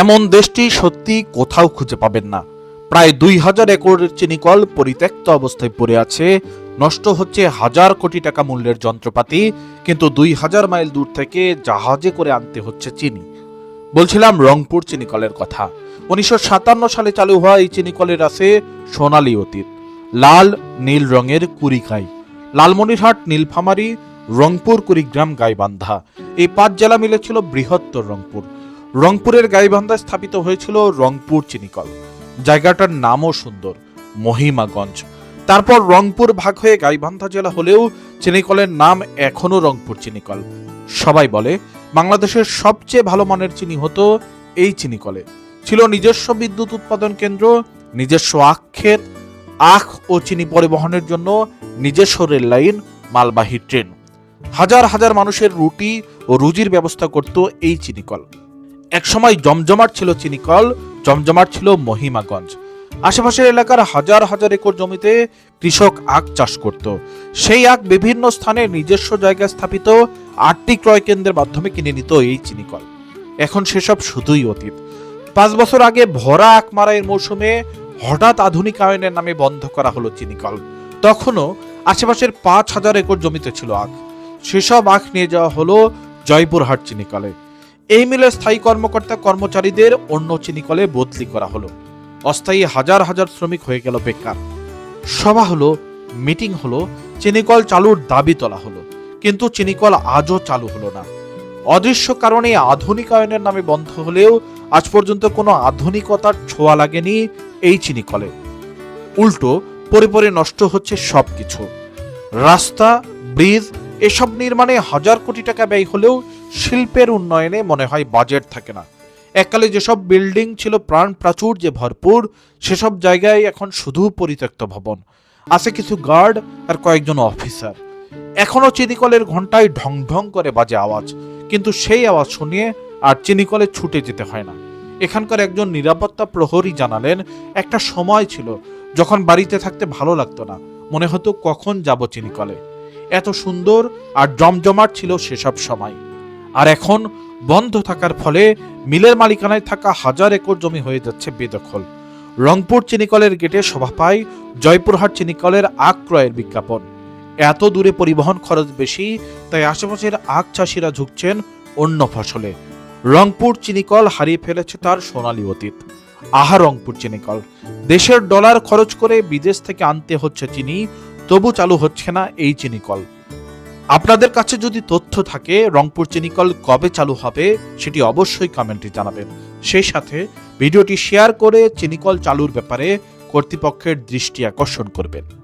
এমন দেশটি সত্যি কোথাও খুঁজে পাবেন না। প্রায় দুই হাজার একরের চিনিকল পরিত্যক্ত অবস্থায় পড়ে আছে। নষ্ট হচ্ছে হাজার কোটি টাকা মূল্যের যন্ত্রপাতি, কিন্তু দুই হাজার মাইল দূর থেকে জাহাজে করে আনতে হচ্ছে চিনি। বলছিলাম রংপুর চিনিকলের কথা। উনিশশো সাতান্ন সালে চালু হওয়া এই চিনিকলের আছে সোনালী অতীত। লাল, নীল রঙের কুড়িকাই লালমনিরহাট, নীলফামারী, রংপুর, কুড়িগ্রাম, গাইবান্ধা। এই পাঁচ জেলা মিলে ছিল বৃহত্তর রংপুর। রংপুরের গাইবান্ধায় স্থাপিত হয়েছিল রংপুর চিনিকল। জায়গাটার নামও সুন্দর, মহিমাগঞ্জ। তারপর রংপুর ভাগ হয়ে গাইবান্ধা জেলা হলেও চিনিকলের নাম এখনও রংপুর চিনিকল। সবাই বলে, বাংলাদেশের সবচেয়ে ভালো মানের চিনি হতো এই চিনিকলে। ছিল নিজস্ব বিদ্যুৎ উৎপাদন কেন্দ্র, নিজস্ব আখ ক্ষেত আখ ও চিনি পরিবহনের জন্য নিজস্ব রেল লাইন, মালবাহী ট্রেন। হাজার হাজার মানুষের রুটি ও রুজির ব্যবস্থা করত এই চিনিকল। একসময় জমজমাট ছিল চিনিকল জমজমাট ছিল মহিমাগঞ্জ। আশেপাশের এলাকার হাজার হাজার একর জমিতে কৃষক আখ চাষ করত। সেই আখ বিভিন্ন স্থানে নিজস্ব জায়গায় স্থাপিত, আটটি ক্রয় কেন্দ্রের মাধ্যমে কিনে নিত এই চিনিকল এখন সেসব শুধুই অতীত। পাঁচ বছর আগে ভরা আখ মারাইয়ের মৌসুমে হঠাৎ আধুনিকায়নের নামে বন্ধ করা হলো চিনিকল তখনও আশেপাশের পাঁচ হাজার একর জমিতে ছিল আখ। সেসব আখ নিয়ে যাওয়া হলো জয়পুরহাট চিনিকলে এই মিলে স্থায়ী কর্মকর্তা কর্মচারীদের অন্য চিনিকলে বদলি করা হলো। অস্থায়ী হাজার হাজার শ্রমিক হয়ে গেল বেকার। সভা হলো, মিটিং হলো, চিনিকল চালুর দাবি তোলা হলো। কিন্তু চিনিকল আজও চালু হলো না। অদৃশ্য কারণে আধুনিকায়নের নামে বন্ধ হলেও আজ পর্যন্ত কোনো আধুনিকতার ছোঁয়া লাগেনি এই চিনিকলে। উল্টো, পরে পরে নষ্ট হচ্ছে সবকিছু। রাস্তা, ব্রিজ, এসব নির্মাণে হাজার কোটি টাকা ব্যয় হলেও শিল্পের উন্নয়নে মনে হয় বাজেট থাকে না। এককালে যেসব বিল্ডিং ছিল প্রাণ প্রাচুর্যে ভরপুর, সেসব জায়গায় এখন শুধু পরিত্যক্ত ভবন। আছে কিছু গার্ড আর কয়েকজন অফিসার। এখনও চিনিকলের ঘন্টায় ঢং ঢং করে বাজে আওয়াজ। কিন্তু সেই আওয়াজ শুনিয়ে আর চিনিকলে ছুটে যেতে হয় না। এখানকার একজন নিরাপত্তা প্রহরী জানালেন, একটা সময় ছিল যখন বাড়িতে থাকতে ভালো লাগতো না। মনে হতো কখন যাব চিনিকলে। এত সুন্দর আর জমজমাট ছিল সেসব সময়। আর এখন বন্ধ থাকার ফলে মিলের মালিকানায় থাকা হাজার একর জমি হয়ে যাচ্ছে বেদখল। রংপুর চিনিকলের গেটে শোভা পায় জয়পুরহাট চিনিকলের আখ ক্রয়ের বিজ্ঞাপন। এত দূরে পরিবহন খরচ বেশি, তাই আশেপাশের আখ চাষিরা ঝুঁকছেন অন্য ফসলে। রংপুর চিনিকল হারিয়ে ফেলেছে তার সোনালী অতীত। আহা রংপুর চিনিকল, দেশের ডলার খরচ করে বিদেশ থেকে আনতে হচ্ছে চিনি, তবু চালু হচ্ছে না এই চিনিকল। আপনাদের কাছে যদি তথ্য থাকে, রংপুর চিনিকল কবে চালু হবে, সেটি অবশ্যই কমেন্টে জানাবেন। সেই সাথে ভিডিওটি শেয়ার করে চিনিকল চালুর ব্যাপারে কর্তৃপক্ষের দৃষ্টি আকর্ষণ করবেন।